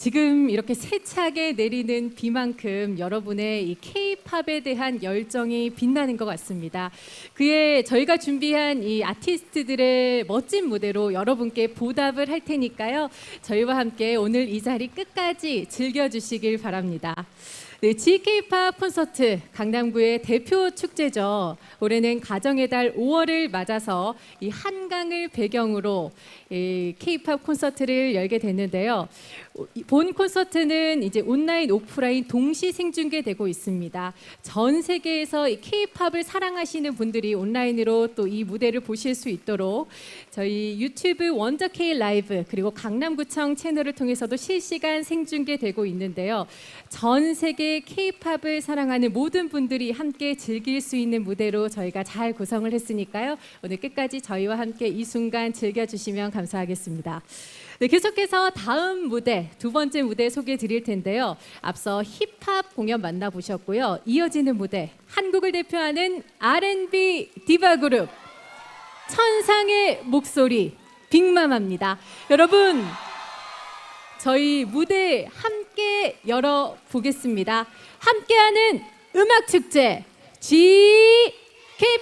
지금 이렇게 세차게 내리는 비만큼 여러분의 이 K-팝에 대한 열정이 빛나는 것 같습니다. 그에 저희가 준비한 이 아티스트들의 멋진 무대로 여러분께 보답을 할 테니까요. 저희와 함께 오늘 이 자리 끝까지 즐겨주시길 바랍니다. 네, GK-팝 콘서트 강남구의 대표 축제죠. 올해는 가정의 달 5월을 맞아서 이 한강을 배경으로 이 K-팝 콘서트를 열게 됐는데요. 이본 콘서트는 이제 온라인, 오프라인 동시 생중계되고 있습니다. 전 세계에서 이 K-팝을 사랑하시는 분들이 온라인으로 또 이 무대를 보실 수 있도록 저희 유튜브 원더 K 라이브 그리고 강남구청 채널을 통해서도 실시간 생중계되고 있는데요. 전 세계 K-팝을 사랑하는 모든 분들이 함께 즐길 수 있는 무대로 저희가 잘 구성을 했으니까요. 오늘 끝까지 저희와 함께 이 순간 즐겨주시면 감사하겠습니다. 네, 계속해서 다음 무대 두 번째 무대 소개해 드릴 텐데요. 앞서 힙합 공연 만나보셨고요. 이어지는 무대 한국을 대표하는 R&B 디바 그룹 천상의 목소리 빅마마입니다. 여러분 저희 무대 함께 열어 보겠습니다. 함께하는 음악 축제 G K-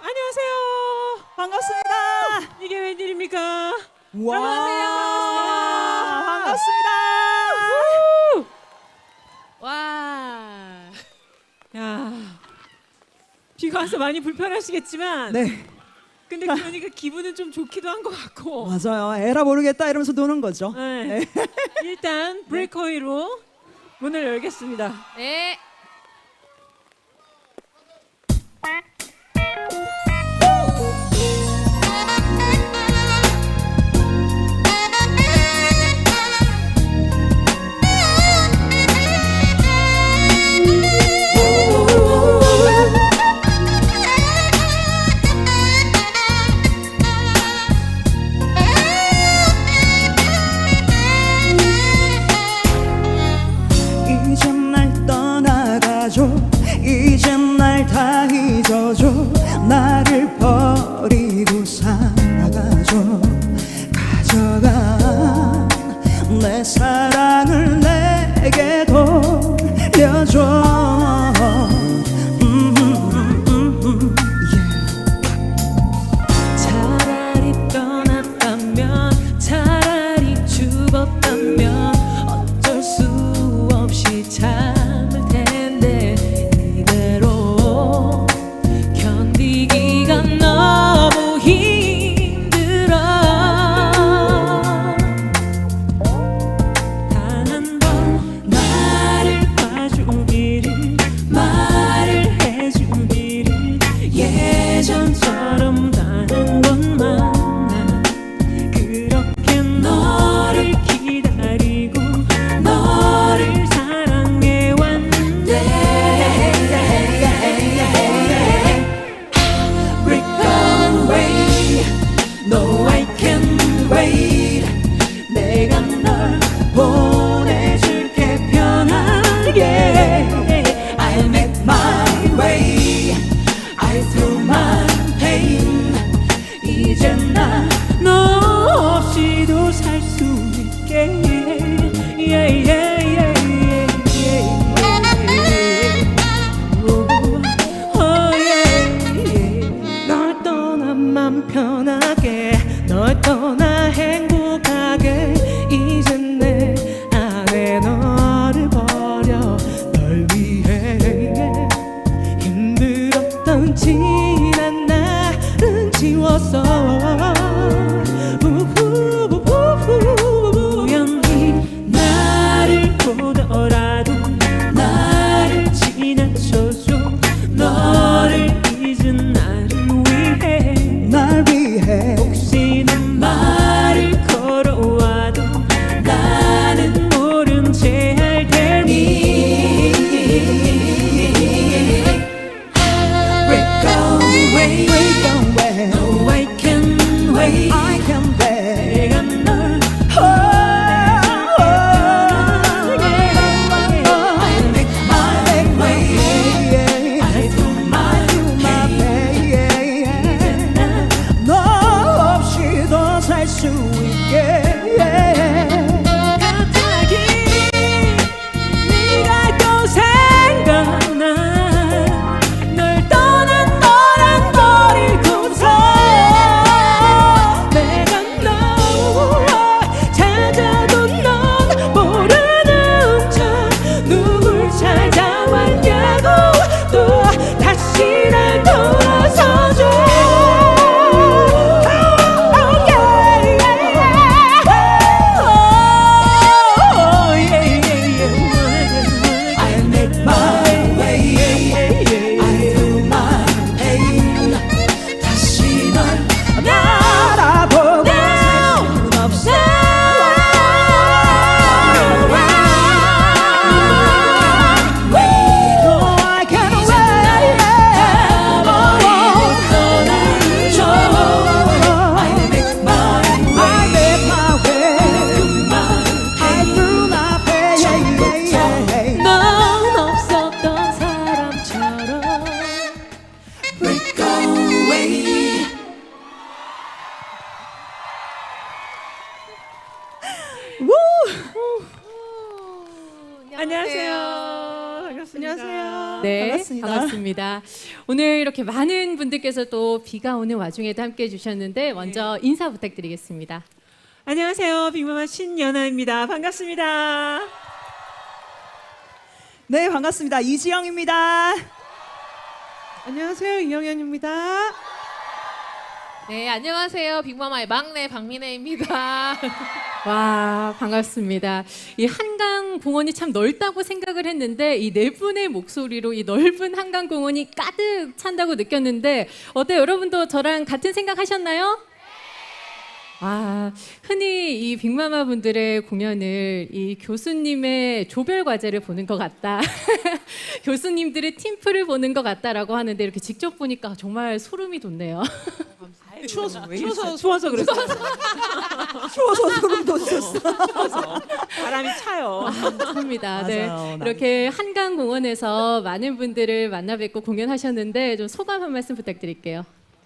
안녕하세요. 반갑습니다. 이게 웬일입니까? 와, 반갑습니다. 와. 야. 비가 와서 많이 불편하시겠지만 네, 근데 그러니까 기분은 좀 좋기도 한 것 같고. 맞아요. 에라 모르겠다 이러면서 노는 거죠. 네. 일단 브레이커웨이로 문을 열겠습니다. 네. 편하 분들께서 또 비가 오는 와중에도 함께 해주셨는데 먼저 인사 부탁드리겠습니다. 안녕하세요. 빅마마 신연아입니다. 반갑습니다. 네 반갑습니다 이지영입니다 안녕하세요. 이영현입니다. 네, 안녕하세요. 빅마마의 막내 박민혜입니다. 와 반갑습니다. 이 한강 공원이 참 넓다고 생각을 했는데 이 네 분의 목소리로 이 넓은 한강 공원이 가득 찬다고 느꼈는데 어때 요 여러분도 저랑 같은 생각 하셨나요? 아 흔히 이 빅마마 분들의 공연을 이 교수님의 조별 과제를 보는 것 같다, 교수님들의 팀플을 보는 것 같다라고 하는데 이렇게 직접 보니까 정말 소름이 돋네요. 추워서 추워서 추워서 그랬어요. 추워서 소름 돋으셨어 바람이 차요. 합니다. 네. 맞아요. 이렇게 한강 공원에서 많은 분들을 만나 뵙고 공연하셨는데 좀 소감 한 말씀 부탁드릴게요.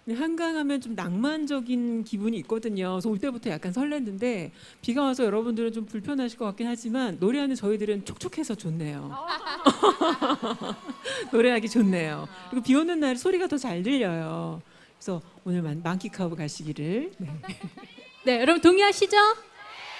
네, 한강하면 좀 낭만적인 기분이 있거든요. 그래서 올 때부터 약간 설렜는데 비가 와서 여러분들은 좀 불편하실 것 같긴 하지만 노래하는 저희들은 촉촉해서 좋네요. 노래하기 좋네요. 그리고 비 오는 날 소리가 더 잘 들려요. 그래서 오늘 만, 만끽하고 가시기를. 네. 네, 여러분 동의하시죠?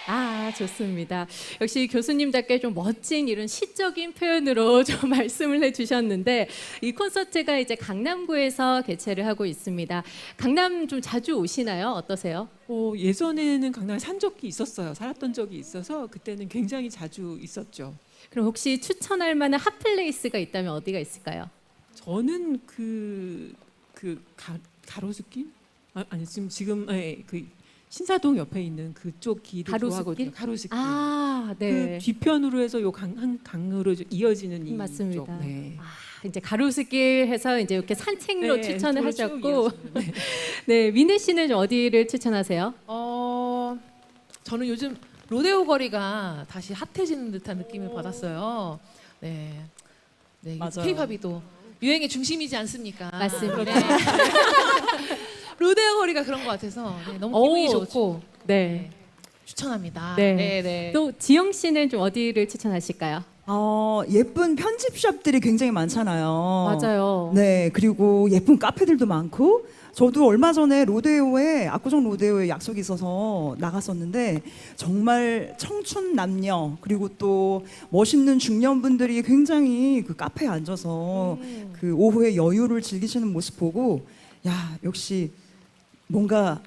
아, 좋습니다. 역시 교수님답게 좀 멋진 이런 시적인 표현으로 좀 말씀을 해주셨는데 이 콘서트가 이제 강남구에서 개최를 하고 있습니다. 강남 좀 자주 오시나요? 어떠세요? 어, 예전에는 강남에 산 적이 있었어요. 살았던 적이 있어서 그때는 굉장히 자주 있었죠. 그럼 혹시 추천할 만한 핫플레이스가 있다면 어디가 있을까요? 저는 그, 그 가, 가로수길? 아, 아니 지금 지금 예, 그 신사동 옆에 있는 그쪽 길을 가로수길? 좋아하거든요. 가로수길. 아, 네. 그 뒤편으로 해서 요 강, 한 강으로 이어지는 이 맞습니다. 쪽. 네. 아, 이제 가로수길 해서 이제 이렇게 산책로 네, 추천을. 하셨고, 이어지는, 네. 네 민혜 씨는 좀 어디를 추천하세요? 어, 저는 요즘 로데오 거리가 다시 핫해지는 듯한 느낌을 받았어요. 네, 네, 맞아요. K-팝이 또 유행의 중심이지 않습니까? 맞습니다. 네. 로데오 거리가 그런 것 같아서 네, 너무 기분이 오, 좋고 네. 추천합니다. 네. 네, 네. 또 지영 씨는 좀 어디를 추천하실까요? 어, 예쁜 편집샵들이 굉장히 많잖아요 맞아요. 네 그리고 예쁜 카페들도 많고 저도 얼마 전에 로데오에 압구정 로데오에 약속이 있어서 나갔었는데 정말 청춘 남녀 그리고 또 멋있는 중년분들이 굉장히 그 카페에 앉아서 그 오후에 여유를 즐기시는 모습 보고 야 역시 뭔가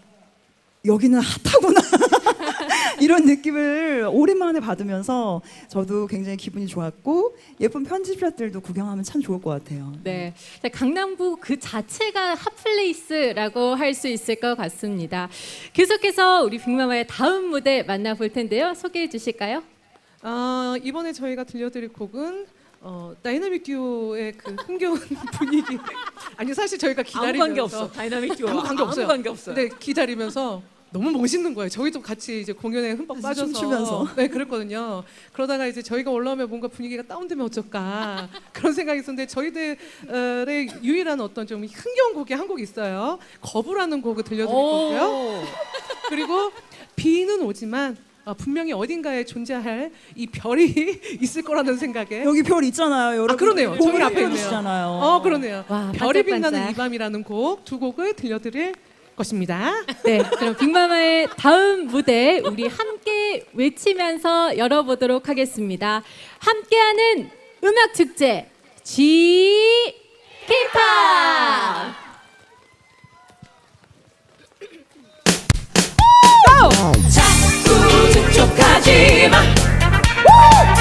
여기는 핫하구나 이런 느낌을 오랜만에 받으면서 저도 굉장히 기분이 좋았고 예쁜 편집샵들도 구경하면 참 좋을 것 같아요. 네, 자, 강남구 그 자체가 핫플레이스라고 할 수 있을 것 같습니다. 계속해서 우리 빅마마의 다음 무대 만나볼 텐데요. 소개해 주실까요? 아, 이번에 저희가 들려드릴 곡은 어, 다이나믹 듀오의 그 흥겨운 분위기. 아니 사실 저희가 아무 기다리면서 관계 없어. 다이나믹 듀오 아무 관계 없어요. 관계 없어요. 근데 기다리면서 너무 멋있는 거예요. 저희도 같이 이제 공연에 흠뻑 빠져서 춤추면서. 네 그랬거든요. 그러다가 이제 저희가 올라오면 뭔가 분위기가 다운되면 어쩔까 그런 생각이 있었는데 저희들의 유일한 어떤 좀 흥겨운 곡이 한 곡 있어요. 거부라는 곡을 들려드릴 거고요. 그리고 비는 오지만 어, 분명히 어딘가에 존재할 이 별이 있을 거라는 생각에 여기 별 있잖아요, 여러분. 아, 그러네요. 저기 앞에 있네요. 있잖아요. 어 그러네요. 와, 별이 반짝반짝. 빛나는 이 밤이라는 곡 두 곡을 들려드릴 것입니다. 네, 그럼 빅마마의 다음 무대 우리 함께 외치면서 열어보도록 하겠습니다. 함께하는 음악 축제 G K-pop. 자 꾸 재촉하지 마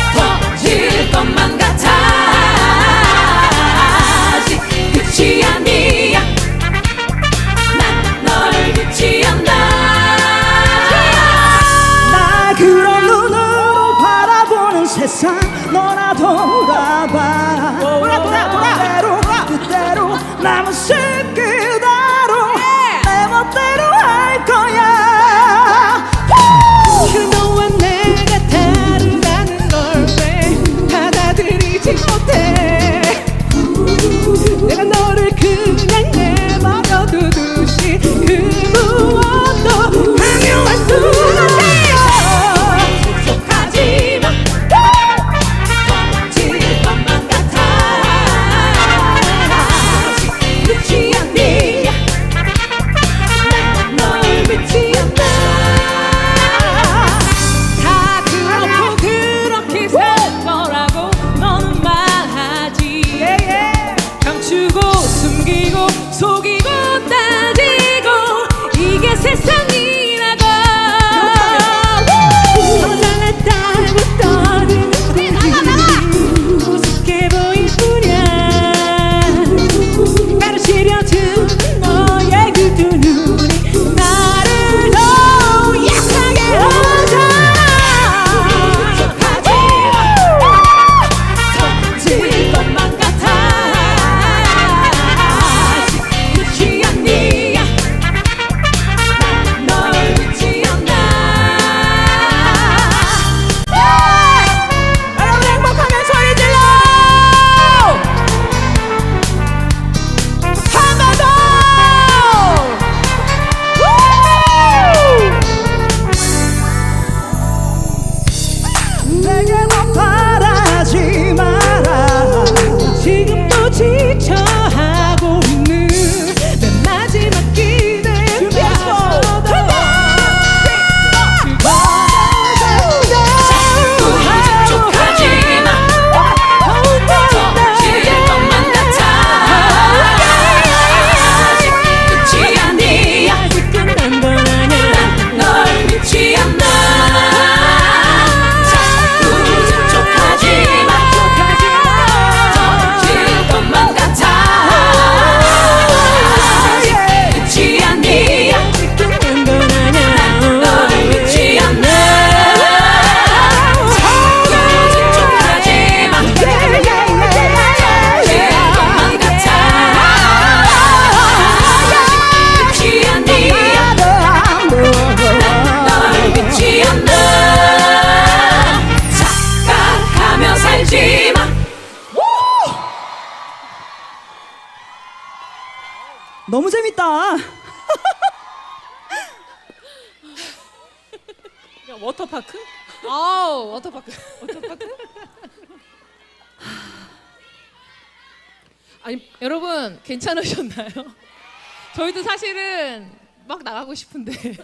괜찮으셨나요? 저희도 사실은 막 나가고 싶은데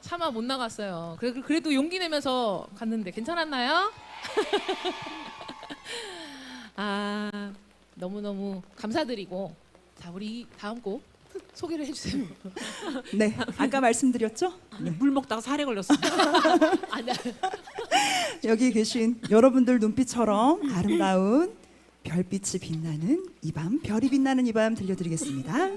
차마 못 나갔어요. 그래- 그래도 용기 내면서 갔는데 괜찮았나요? 아 너무 너무 감사드리고 자 우리 다음 곡 소개를 해주세요. 네, 아까 말씀드렸죠? 물 먹다가 살에 걸렸어. 아니야. 여기 계신 여러분들 눈빛처럼 아름다운 별빛이 빛나는 이 밤, 별이 빛나는 이 밤 들려드리겠습니다.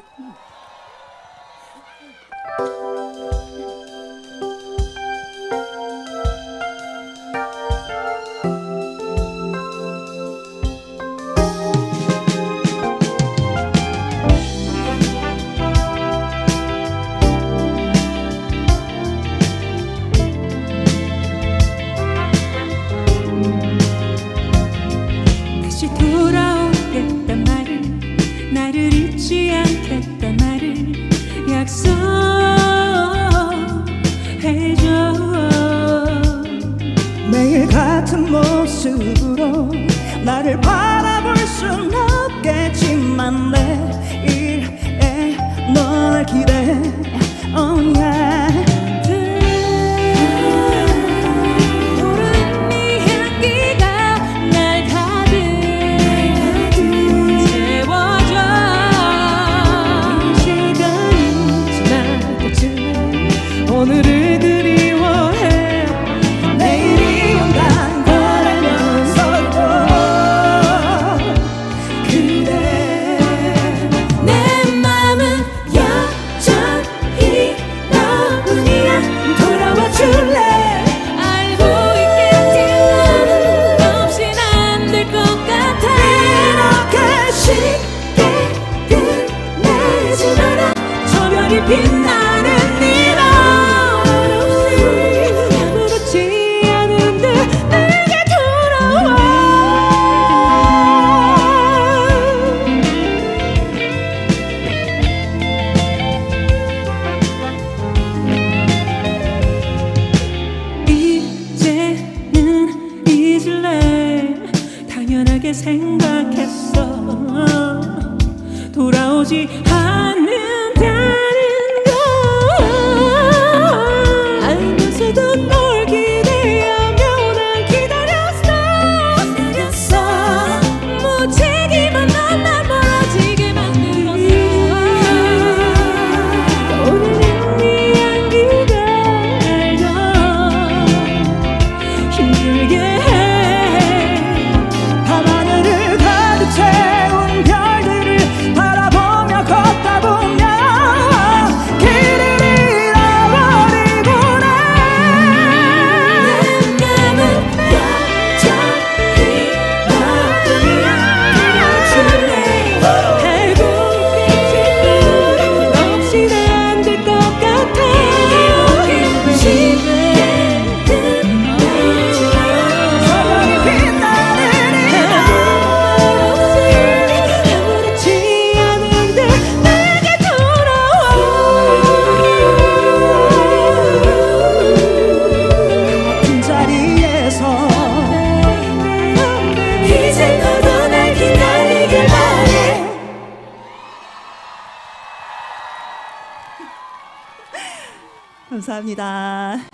감사합니다.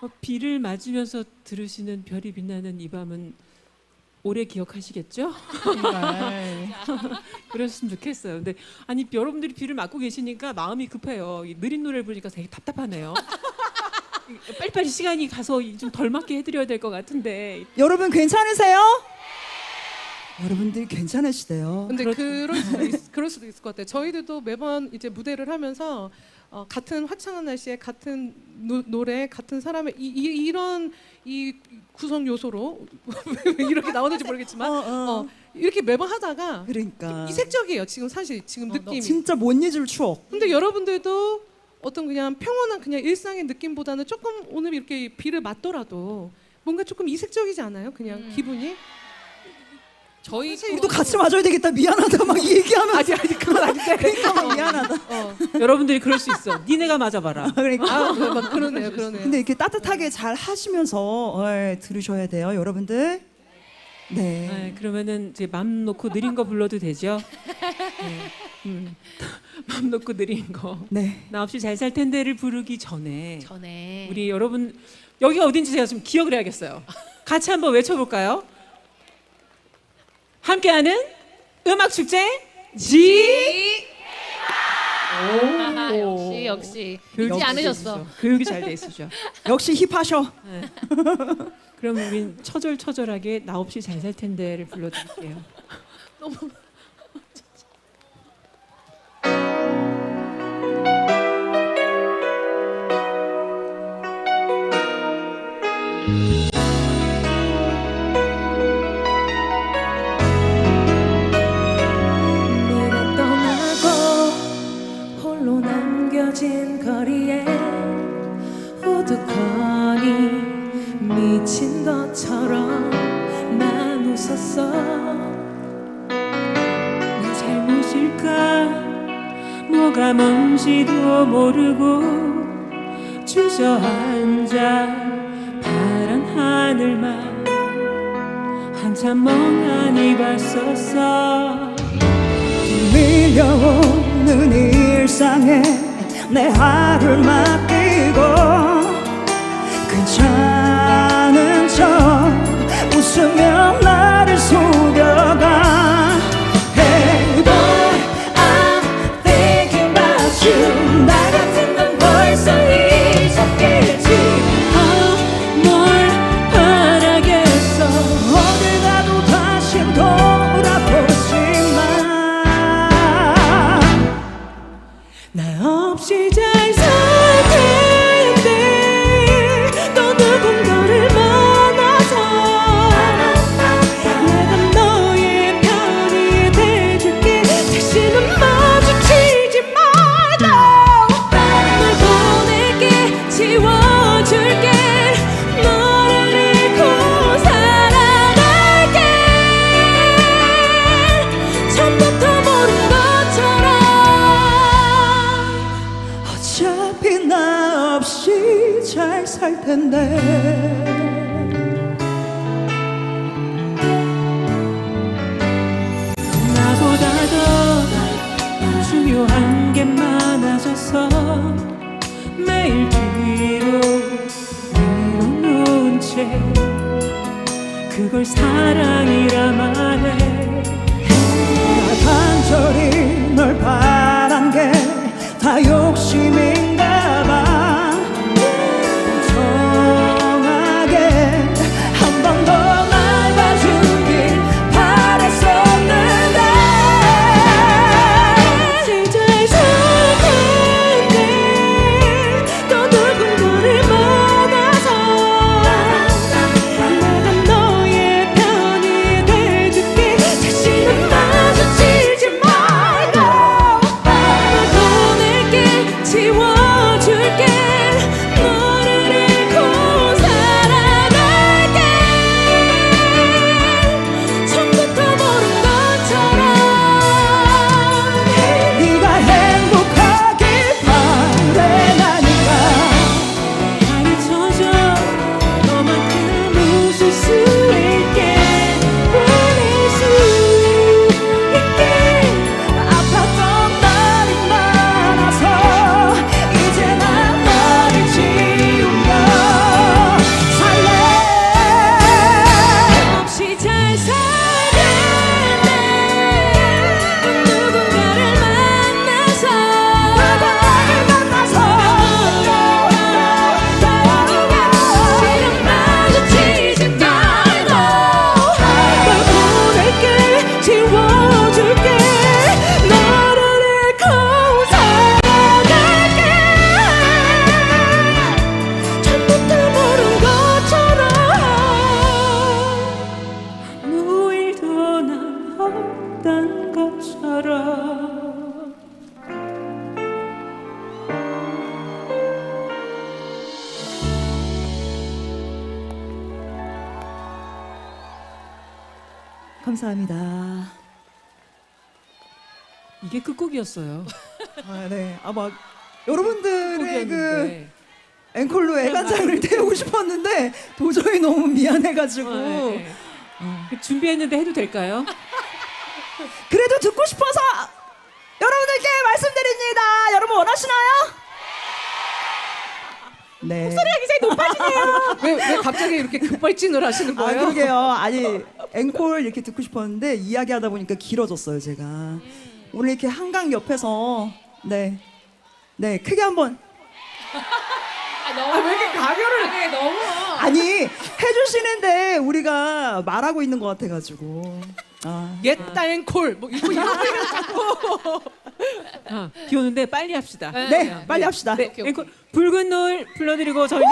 어, 비를 맞으면서 들으시는 별이 빛나는 이 밤은 오래 기억하시겠죠? 그랬으면 좋겠어요. 근데 아니 여러분들이 비를 맞고 계시니까 마음이 급해요. 이 느린 노래를 부르니까 되게 답답하네요. 이 빨리빨리 시간이 가서 좀 덜 맞게 해드려야 될 것 같은데 여러분 괜찮으세요? 여러분들 괜찮으시대요. 근데 그럴 수도 있, 그럴 수도 있을 것 같아요. 저희들도 매번 이제 무대를 하면서 어, 같은 화창한 날씨에 같은 노, 노래, 같은 사람의 이, 이, 이런 이 구성 요소로 왜 이렇게 나오는지 모르겠지만 어, 어. 어, 이렇게 매번 하다가 그러니까 이색적이에요. 지금 사실 지금 느낌이. 진짜 못 잊을 추억. 근데 여러분들도 어떤 그냥 평온한 그냥 일상의 느낌보다는 조금 오늘 이렇게 비를 맞더라도 뭔가 조금 이색적이지 않아요? 그냥 기분이 저희 우리도 같이 맞아야 되겠다. 미안하다 막 얘기하면 아니 아니 그건 아닌데. 그러니까 막 미안하다. 어, 여러분들이 그럴 수 있어. 니네가 맞아봐라. 그러니까. 아, 막 그러네요, 그러네요. 근데 이렇게 따뜻하게 잘 하시면서 어, 들으셔야 돼요, 여러분들. 네. 네, 그러면은 이제 맘 놓고 느린 거 불러도 되죠? 네. 음. 맘 놓고 느린 거. 네. 나 없이 잘 살 텐데를 부르기 전에 전에 우리 여러분 여기가 어딘지 제가 좀 기억을 해야겠어요. 같이 한번 외쳐볼까요? 함께하는 음악 축제 G. 아하, 역시 역시 교육이 잊지 잘 돼 않으셨어. 있으셔. 교육이 잘 돼 있으셔. 역시 힙하셔. 그럼 우린 처절처절하게 나 없이 잘 살 텐데를 불러드릴게요. 네가 괜 잘 살 텐데. 나보다 더 중요한 게 많아져서 매일 뒤로 밀어놓은 채 그걸 사랑이라 말해. 나 간절히 널 바란 게 다 욕심인 끝곡이었어요. 아, 네. 아, 막 여러분들의 그 끝곡이었는데. 앵콜로 애간장을 태우고 싶었는데 도저히 너무 미안해가지고 어, 네, 네. 준비했는데 해도 될까요? 그래도 듣고 싶어서 여러분들께 말씀드립니다. 여러분 원하시나요? 네. 목소리가 굉장히 높아지네요. 왜, 왜 갑자기 이렇게 급발진을 하시는 아 거예요? 그러게요. 아니 앵콜 이렇게 듣고 싶었는데 이야기하다 보니까 길어졌어요 제가. 오늘 이렇게 한강 옆에서 네, 네 크게 한번 아, 왜 이렇게 가교를 해? 너무. 아니 해주시는데 우리가 말하고 있는 것 같아가지고. 아, 옛다 앵콜 뭐 이거 이런 얘기를 자꾸. 아, 비 오는데 빨리 합시다. 네, 빨리 합시다. 네, 앵콜 붉은 노을 불러드리고 저희는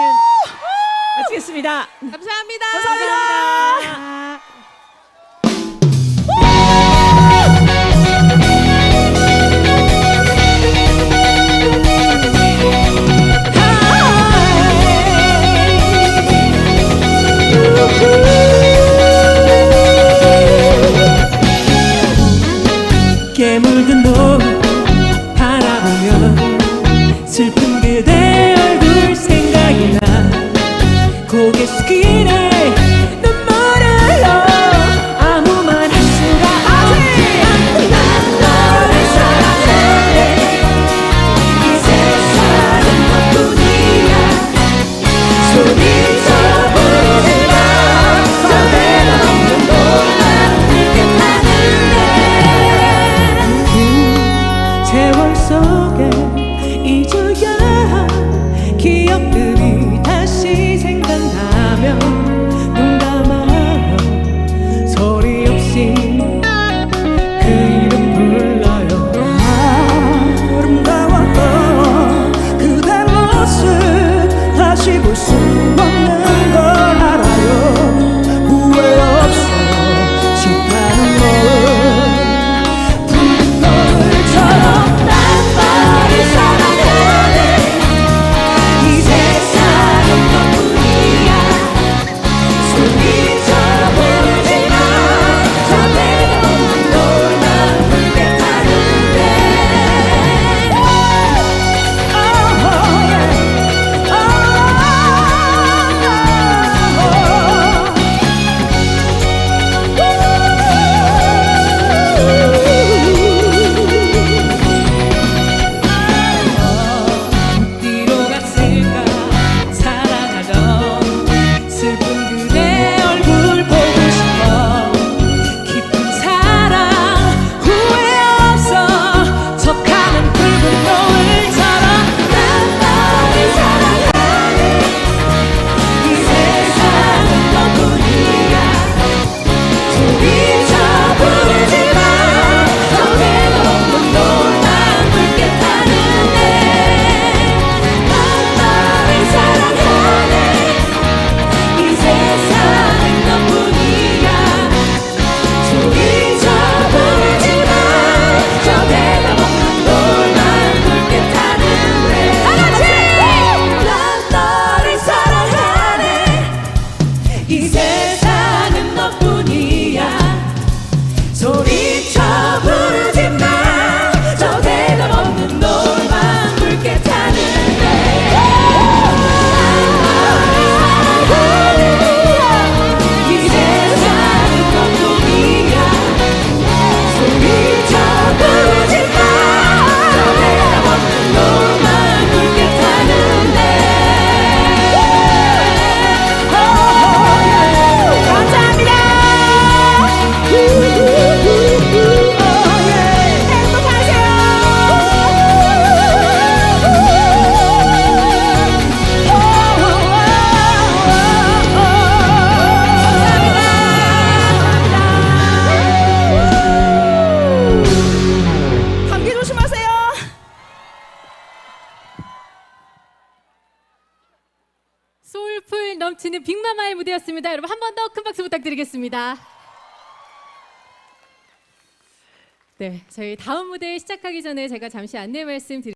마치겠습니다. 감사합니다. 감사합니다. 저희 다음 무대 시작하기 전에 제가 잠시 안내 말씀 드릴게요.